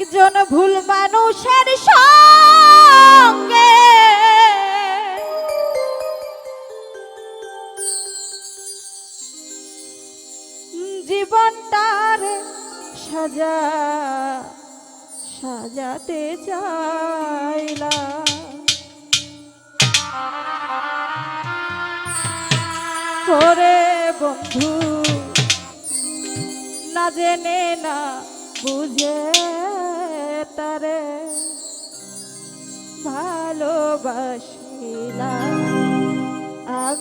একজন ভুল মানুষের সঙ্গে। জীবনটার সাজা সাজাতে চাইলা। করে বন্ধু না জেনে না বুঝে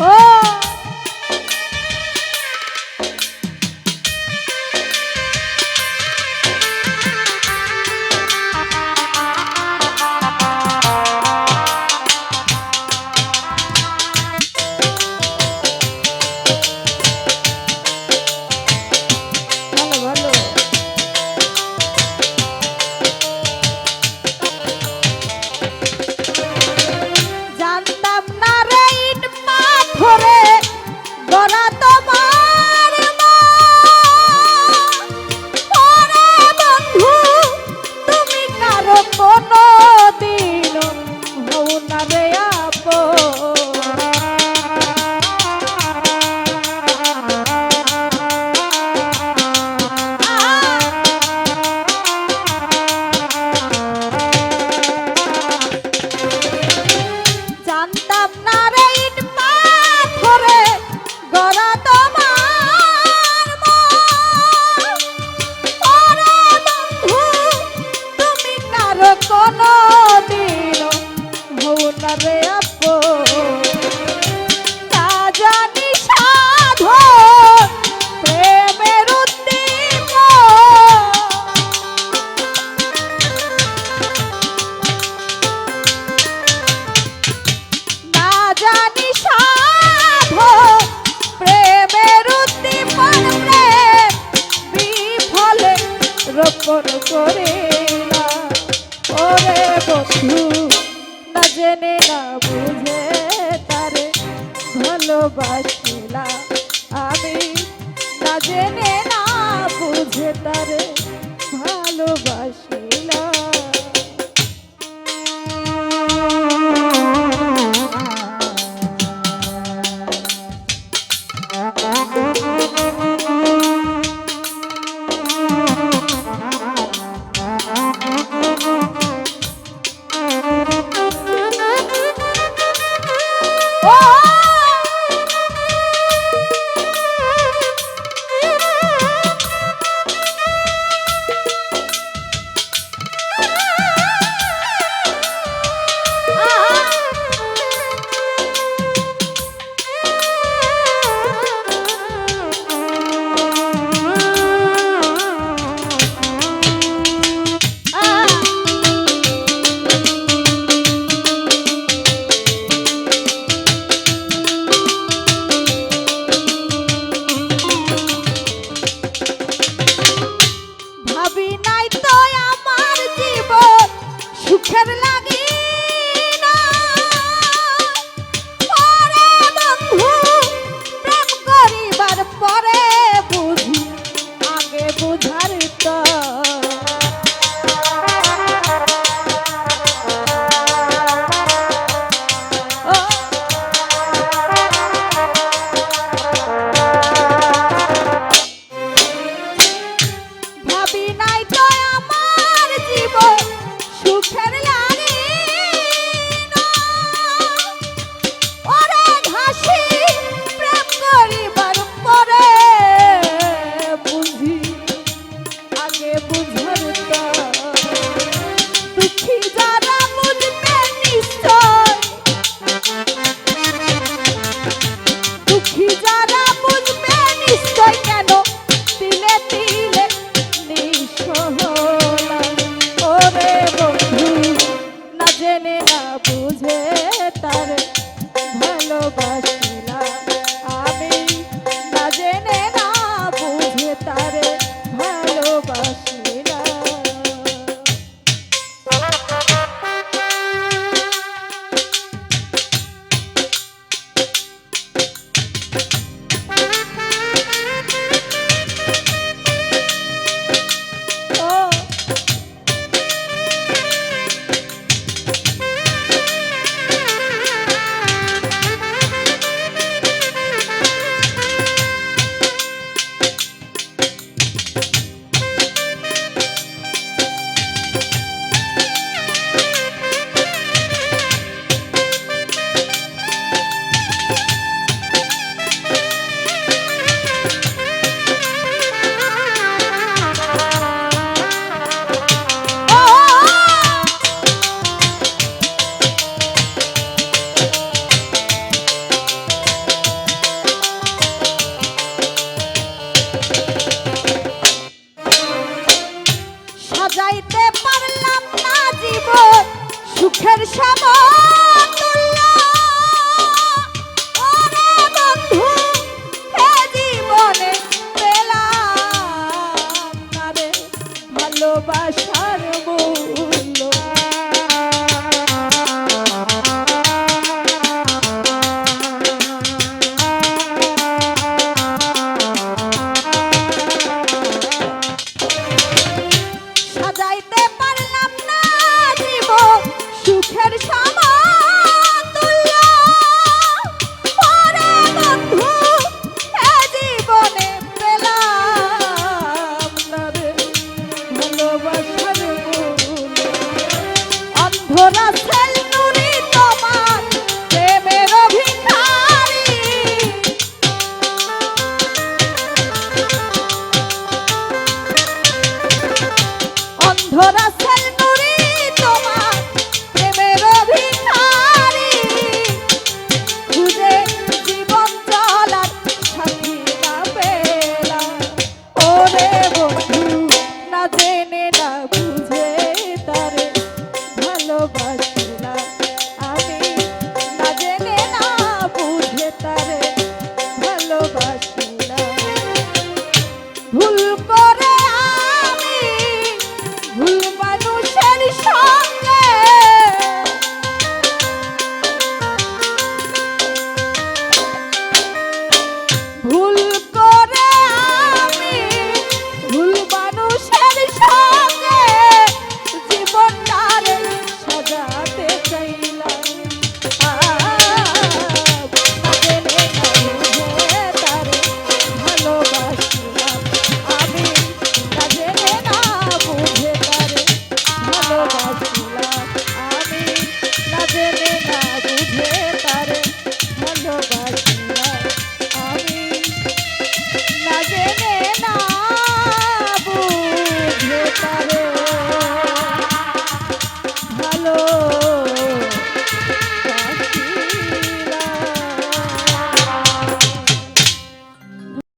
哦。রে বুঝে তারে ভালোবাসিলা। আমি না জেনে সুখের সমতুল্য